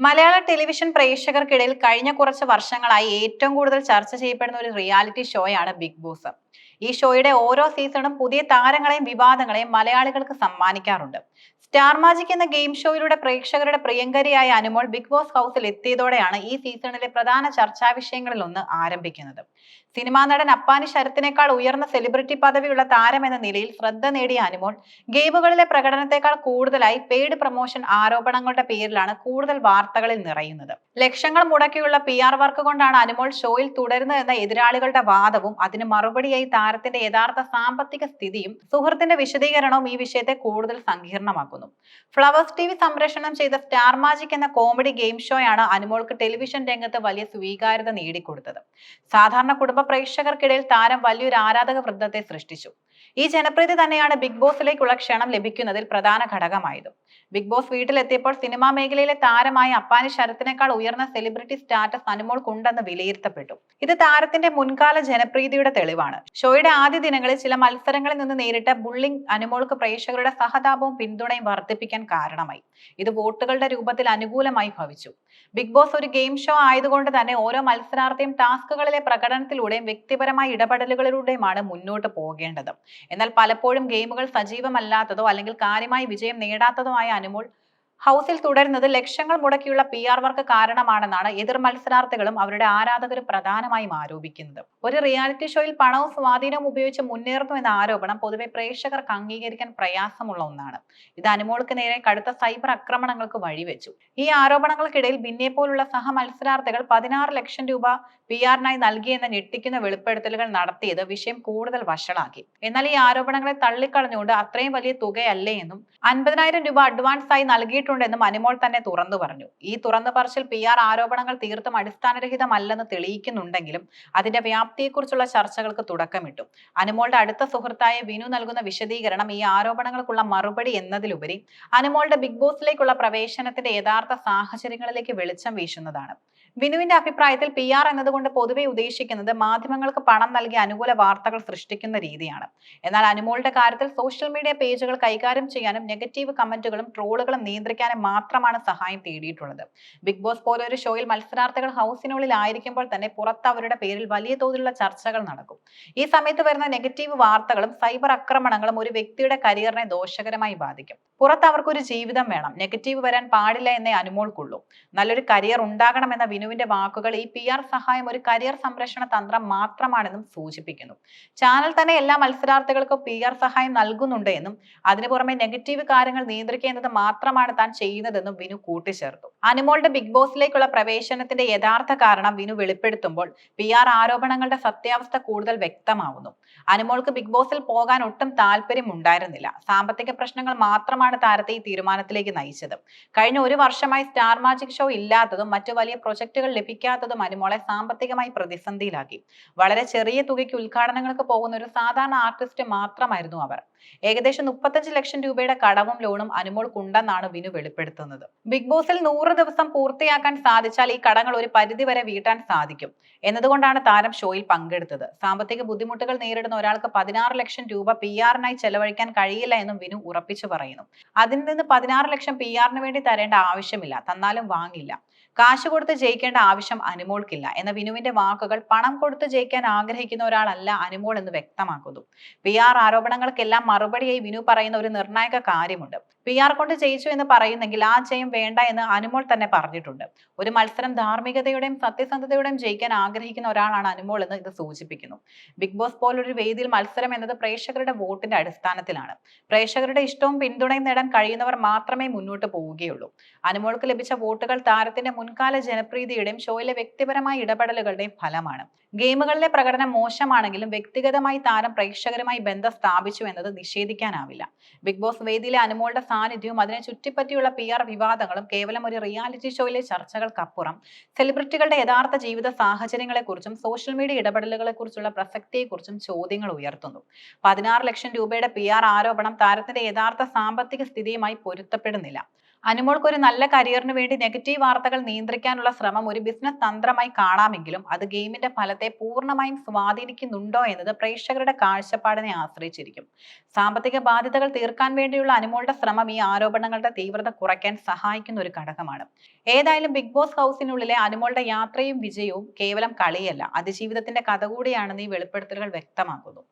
മലയാള television പ്രേക്ഷകർക്കിടയിൽ കഴിഞ്ഞ കുറച്ച് വർഷങ്ങളായി ഏറ്റവും കൂടുതൽ ചർച്ച ചെയ്യപ്പെടുന്ന ഒരു റിയാലിറ്റി ഷോയാണ് ബിഗ് ബോസ്. ഈ ഷോയുടെ ഓരോ സീസണും പുതിയ താരങ്ങളെയും വിവാദങ്ങളെയും മലയാളികൾക്ക് സമ്മാനിക്കാറുണ്ട്. സ്റ്റാർ മാജിക് എന്ന ഗെയിം ഷോയിലൂടെ പ്രേക്ഷകരുടെ പ്രിയങ്കരിയായ അനുമോൾ ബിഗ് ബോസ് ഹൗസിൽ എത്തിയതോടെയാണ് ഈ സീസണിലെ പ്രധാന ചർച്ചാ വിഷയങ്ങളിൽ ഒന്ന് ആരംഭിക്കുന്നത്. സിനിമാ നടൻ അപ്പാനി ശരത്തിനേക്കാൾ ഉയർന്ന സെലിബ്രിറ്റി പദവിയുള്ള താരം എന്ന നിലയിൽ ശ്രദ്ധ നേടിയ അനുമോൾ ഗെയിമുകളിലെ പ്രകടനത്തെക്കാൾ കൂടുതലായി പെയ്ഡ് പ്രൊമോഷൻ ആരോപണങ്ങളുടെ പേരിലാണ് കൂടുതൽ വാർത്തകളിൽ നിറയുന്നത്. ലക്ഷങ്ങൾ മുടക്കിയുള്ള പി ആർ വർക്ക് കൊണ്ടാണ് അനുമോൾ ഷോയിൽ തുടരുന്നതെന്ന എതിരാളികളുടെ വാദവും അതിന് മറുപടിയായി താരത്തിന്റെ യഥാർത്ഥ സാമ്പത്തിക സ്ഥിതിയും സുഹൃത്തിന്റെ വിശദീകരണവും ഈ വിഷയത്തെ കൂടുതൽ സങ്കീർണമാക്കുന്നു. ഫ്ലവേഴ്സ് ടി വി സംപ്രേഷണം ചെയ്ത സ്റ്റാർ മാജിക് എന്ന കോമഡി ഗെയിം ഷോയാണ് അനുമോൾക്ക് ടെലിവിഷൻ രംഗത്ത് വലിയ സ്വീകാര്യത നേടിക്കൊടുത്തത്. സാധാരണ കുടുംബ പ്രേക്ഷകർക്കിടയിൽ താരം വലിയൊരു ആരാധക വൃന്ദത്തെ സൃഷ്ടിച്ചു. ഈ ജനപ്രീതി തന്നെയാണ് ബിഗ് ബോസിലേക്കുള്ള ക്ഷണം ലഭിക്കുന്നതിൽ പ്രധാന ഘടകമായതും. ബിഗ് ബോസ് വീട്ടിലെത്തിയപ്പോൾ സിനിമാ മേഖലയിലെ താരമായ അപ്പാനി ശരത്തിനേക്കാൾ ഉയർന്ന സെലിബ്രിറ്റി സ്റ്റാറ്റസ് അനുമോൾക്കുണ്ടെന്ന് വിലയിരുത്തപ്പെട്ടു. ഇത് താരത്തിന്റെ മുൻകാല ജനപ്രീതിയുടെ തെളിവാണ്. ഷോയുടെ ആദ്യ ദിനങ്ങളിൽ ചില മത്സരങ്ങളിൽ നിന്ന് നേരിട്ട ബുള്ളിംഗ് അനുമോൾക്ക് പ്രേക്ഷകരുടെ സഹതാപവും പിന്തുണയും വർദ്ധിപ്പിക്കാൻ കാരണമായി. ഇത് വോട്ടുകളുടെ രൂപത്തിൽ അനുകൂലമായി ഭവിച്ചു. ബിഗ് ബോസ് ഒരു ഗെയിം ഷോ ആയതുകൊണ്ട് തന്നെ ഓരോ മത്സരാർത്ഥിയും ടാസ്കുകളിലെ പ്രകടനത്തിലൂടെയും വ്യക്തിപരമായ ഇടപെടലുകളിലൂടെയുമാണ് മുന്നോട്ട് പോകേണ്ടത്. എന്നാൽ പലപ്പോഴും ഗെയിമുകൾ സജീവമല്ലാത്തതോ അല്ലെങ്കിൽ കാര്യമായി വിജയം നേടാത്തതോ ആയ അനുമോൾ ഹൗസിൽ തുടരുന്നത് ലക്ഷങ്ങൾ മുടക്കിയുള്ള പി ആർ വർക്ക് കാരണമാണെന്നാണ് എതിർ മത്സരാർത്ഥികളും അവരുടെ ആരാധകരും പ്രധാനമായും ആരോപിക്കുന്നത്. ഒരു റിയാലിറ്റി ഷോയിൽ പണവും സ്വാധീനവും ഉപയോഗിച്ച് മുന്നേറുന്നു എന്ന ആരോപണം പൊതുവെ പ്രേക്ഷകർക്ക് അംഗീകരിക്കാൻ പ്രയാസമുള്ള ഒന്നാണ്. ഇത് അനുമോൾക്ക് നേരെ കടുത്ത സൈബർ ആക്രമണങ്ങൾക്ക് വഴിവെച്ചു. ഈ ആരോപണങ്ങൾക്കിടയിൽ ബിന്നെ പോലുള്ള സഹ മത്സരാർത്ഥികൾ പതിനാറ് ലക്ഷം രൂപ പി ആറിനായി നൽകിയെന്ന ഞെട്ടിക്കുന്ന വെളിപ്പെടുത്തലുകൾ നടത്തിയത് വിഷയം കൂടുതൽ വഷളാക്കി. എന്നാൽ ഈ ആരോപണങ്ങളെ തള്ളിക്കളഞ്ഞുകൊണ്ട് അത്രയും വലിയ തുകയല്ലേ എന്നും അൻപതിനായിരം രൂപ അഡ്വാൻസ് ആയി നൽകിയിട്ടുണ്ടെന്നും അനുമോൾ തന്നെ തുറന്നു പറഞ്ഞു. ഈ തുറന്നു പറച്ചിൽ പി ആർ ആരോപണങ്ങൾ തീർത്തും അടിസ്ഥാനരഹിതമല്ലെന്ന് തെളിയിക്കുന്നുണ്ടെങ്കിലും അതിന്റെ വ്യാപ്തിയെക്കുറിച്ചുള്ള ചർച്ചകൾക്ക് തുടക്കമിട്ടു. അനുമോളുടെ അടുത്ത സുഹൃത്തായ വിനു നൽകുന്ന വിശദീകരണം ഈ ആരോപണങ്ങൾക്കുള്ള മറുപടി എന്നതിലുപരി അനുമോളുടെ ബിഗ് ബോസിലേക്കുള്ള പ്രവേശനത്തിന്റെ യഥാർത്ഥ സാഹചര്യങ്ങളിലേക്ക് വെളിച്ചം വീശുന്നതാണ്. വിനുവിന്റെ അഭിപ്രായത്തിൽ പി ആർ എന്നതുകൊണ്ട് പൊതുവെ ഉദ്ദേശിക്കുന്നത് മാധ്യമങ്ങൾക്ക് പണം നൽകി അനുകൂല വാർത്തകൾ സൃഷ്ടിക്കുന്ന രീതിയാണ്. എന്നാൽ അനുമോളുടെ കാര്യത്തിൽ സോഷ്യൽ മീഡിയ പേജുകൾ കൈകാര്യം ചെയ്യാനും നെഗറ്റീവ് കമന്റുകളും ട്രോളുകളും നിയന്ത്രിക്കാനും മാത്രമാണ് സഹായം തേടിയിട്ടുള്ളത്. ബിഗ് ബോസ് പോലെ ഒരു ഷോയിൽ മത്സരാർത്ഥികൾ ഹൗസിനുള്ളിൽ ആയിരിക്കുമ്പോൾ തന്നെ പുറത്ത് അവരുടെ പേരിൽ വലിയ തോതിലുള്ള ചർച്ചകൾ നടക്കും. ഈ സമയത്ത് വരുന്ന നെഗറ്റീവ് വാർത്തകളും സൈബർ ആക്രമണങ്ങളും ഒരു വ്യക്തിയുടെ കരിയറിനെ ദോഷകരമായി ബാധിക്കും. പുറത്ത് അവർക്കൊരു ജീവിതം വേണം. നെഗറ്റീവ് വരാൻ പാടില്ല എന്നേ അനുമോൾക്കുള്ളൂ. നല്ലൊരു കരിയർ ഉണ്ടാകണമെന്ന വിനുവിന്റെ വാക്കുകൾ ഈ പി ആർ സഹായം ഒരു കരിയർ സംരക്ഷണ തന്ത്രം മാത്രമാണെന്നും സൂചിപ്പിക്കുന്നു. ചാനൽ തന്നെ എല്ലാ മത്സരാർത്ഥികൾക്കും പി ആർ സഹായം നൽകുന്നുണ്ട് എന്നും അതിനു പുറമെ നെഗറ്റീവ് കാര്യങ്ങൾ നിയന്ത്രിക്കേണ്ടത് മാത്രമാണ് താൻ ചെയ്യുന്നതെന്നും വിനു കൂട്ടിച്ചേർത്തു. അനുമോളുടെ ബിഗ് ബോസിലേക്കുള്ള പ്രവേശനത്തിന്റെ യഥാർത്ഥ കാരണം വിനു വെളിപ്പെടുത്തുമ്പോൾ പി ആർ ആരോപണങ്ങളുടെ സത്യാവസ്ഥ കൂടുതൽ വ്യക്തമാവുന്നു. അനുമോൾക്ക് ബിഗ് ബോസിൽ പോകാൻ ഒട്ടും താല്പര്യം ഉണ്ടായിരുന്നില്ല സാമ്പത്തിക പ്രശ്നങ്ങൾ മാത്രമാണ് താരത്തെ ഈ തീരുമാനത്തിലേക്ക് നയിച്ചത്. കഴിഞ്ഞ ഒരു വർഷമായി സ്റ്റാർ മാജിക് ഷോ ഇല്ലാത്തതും മറ്റു വലിയ പ്രൊജക്ടുകൾ ലഭിക്കാത്തതും അനുമോളെ സാമ്പത്തികമായി പ്രതിസന്ധിയിലാക്കി. വളരെ ചെറിയ തുകയ്ക്ക് ഉദ്ഘാടനങ്ങൾക്ക് പോകുന്ന ഒരു സാധാരണ ആർട്ടിസ്റ്റ് മാത്രമായിരുന്നു അവർ. ഏകദേശം മുപ്പത്തഞ്ച് ലക്ഷം രൂപയുടെ കടവും ലോണും അനുമോൾക്കുണ്ടെന്നാണ് വിനു വെളിപ്പെടുത്തുന്നത്. ബിഗ് ബോസിൽ നൂറ് ദിവസം പൂർത്തിയാക്കാൻ സാധിച്ചാൽ ഈ കടങ്ങൾ ഒരു പരിധി വരെ വീട്ടാൻ സാധിക്കും. എന്നതുകൊണ്ടാണ് താരം ഷോയിൽ പങ്കെടുത്തത്. സാമ്പത്തിക ബുദ്ധിമുട്ടുകൾ നേരിടുന്ന ഒരാൾക്ക് പതിനാറ് ലക്ഷം രൂപ പി ആറിനായി ചെലവഴിക്കാൻ കഴിയില്ല എന്നും വിനു ഉറപ്പിച്ചു പറയുന്നു. അതിൽ നിന്ന് പതിനാറ് ലക്ഷം പി ആറിന് വേണ്ടി തരേണ്ട ആവശ്യമില്ല. തന്നാലും വാങ്ങില്ല. കാശ് കൊടുത്ത് ജയിക്കേണ്ട ആവശ്യം അനുമോൾക്കില്ല എന്ന വിനുവിന്റെ വാക്കുകൾ പണം കൊടുത്ത് ജയിക്കാൻ ആഗ്രഹിക്കുന്ന ഒരാളല്ല അനുമോൾ എന്ന് വ്യക്തമാക്കുന്നു. പി ആർ ആരോപണങ്ങൾക്കെല്ലാം മറുപടിയായി വിനു പറയുന്ന ഒരു നിർണായക കാര്യമുണ്ട്. പി ആർ കൊണ്ട് ജയിച്ചു എന്ന് പറയുന്നെങ്കിൽ ആ ജയം വേണ്ട എന്ന് അനുമോൾ തന്നെ പറഞ്ഞിട്ടുണ്ട്. ഒരു മത്സരം ധാർമ്മികതയുടെയും സത്യസന്ധതയുടെയും ജയിക്കാൻ ആഗ്രഹിക്കുന്ന ഒരാളാണ് അനുമോൾ എന്ന് ഇത് സൂചിപ്പിക്കുന്നു. ബിഗ് ബോസ് പോലൊരു വേദിയിൽ മത്സരം എന്നത് പ്രേക്ഷകരുടെ വോട്ടിന്റെ അടിസ്ഥാനത്തിലാണ്. പ്രേക്ഷകരുടെ ഇഷ്ടവും പിന്തുണയും നേടാൻ കഴിയുന്നവർ മാത്രമേ മുന്നോട്ട് പോവുകയുള്ളൂ. അനുമോൾക്ക് ലഭിച്ച വോട്ടുകൾ താരത്തിന്റെ മുൻകാല ജനപ്രീതിയുടെയും ഷോയിലെ വ്യക്തിപരമായ ഇടപെടലുകളുടെയും ഫലമാണ്. ഗെയിമുകളിലെ പ്രകടനം മോശമാണെങ്കിലും വ്യക്തിഗതമായി താരം പ്രേക്ഷകരുമായി ബന്ധം സ്ഥാപിച്ചു എന്നത് നിഷേധിക്കാനാവില്ല. ബിഗ് ബോസ് വേദിയിലെ അനുമോളുടെ സാന്നിധ്യവും അതിനെ ചുറ്റിപ്പറ്റിയുള്ള പി ആർ വിവാദങ്ങളും കേവലം ഒരു റിയാലിറ്റി ഷോയിലെ ചർച്ചകൾക്കപ്പുറം. സെലിബ്രിറ്റികളുടെ യഥാർത്ഥ ജീവിത സാഹചര്യങ്ങളെക്കുറിച്ചും സോഷ്യൽ മീഡിയ ഇടപെടലുകളെക്കുറിച്ചുള്ള പ്രസക്തിയെക്കുറിച്ചും ചോദ്യങ്ങൾ ഉയർത്തുന്നു. പതിനാറ് ലക്ഷം രൂപയുടെ പി ആരോപണം താരത്തിന്റെ യഥാർത്ഥ സാമ്പത്തിക സ്ഥിതിയുമായി പൊരുത്തപ്പെടുന്നില്ല. അനുമോൾക്ക് ഒരു നല്ല കരിയറിന് വേണ്ടി നെഗറ്റീവ് വാർത്തകൾ നിയന്ത്രിക്കാനുള്ള ശ്രമം ഒരു ബിസിനസ് തന്ത്രമായി കാണാമെങ്കിലും അത് ഗെയിമിന്റെ ഫലത്തെ പൂർണമായും സ്വാധീനിക്കുന്നുണ്ടോ എന്നത് പ്രേക്ഷകരുടെ കാഴ്ചപ്പാടിനെ ആശ്രയിച്ചിരിക്കും. സാമ്പത്തിക ബാധ്യതകൾ തീർക്കാൻ വേണ്ടിയുള്ള അനുമോളുടെ ശ്രമം ഈ ആരോപണങ്ങളുടെ തീവ്രത കുറയ്ക്കാൻ സഹായിക്കുന്ന ഒരു ഘടകമാണ്. ഏതായാലും ബിഗ് ബോസ് ഹൗസിനുള്ളിലെ അനുമോളുടെ യാത്രയും വിജയവും കേവലം കളിയല്ല അതിജീവിതത്തിന്റെ കഥ കൂടിയാണെന്ന് ഈ വെളിപ്പെടുത്തലുകൾ വ്യക്തമാക്കുന്നു.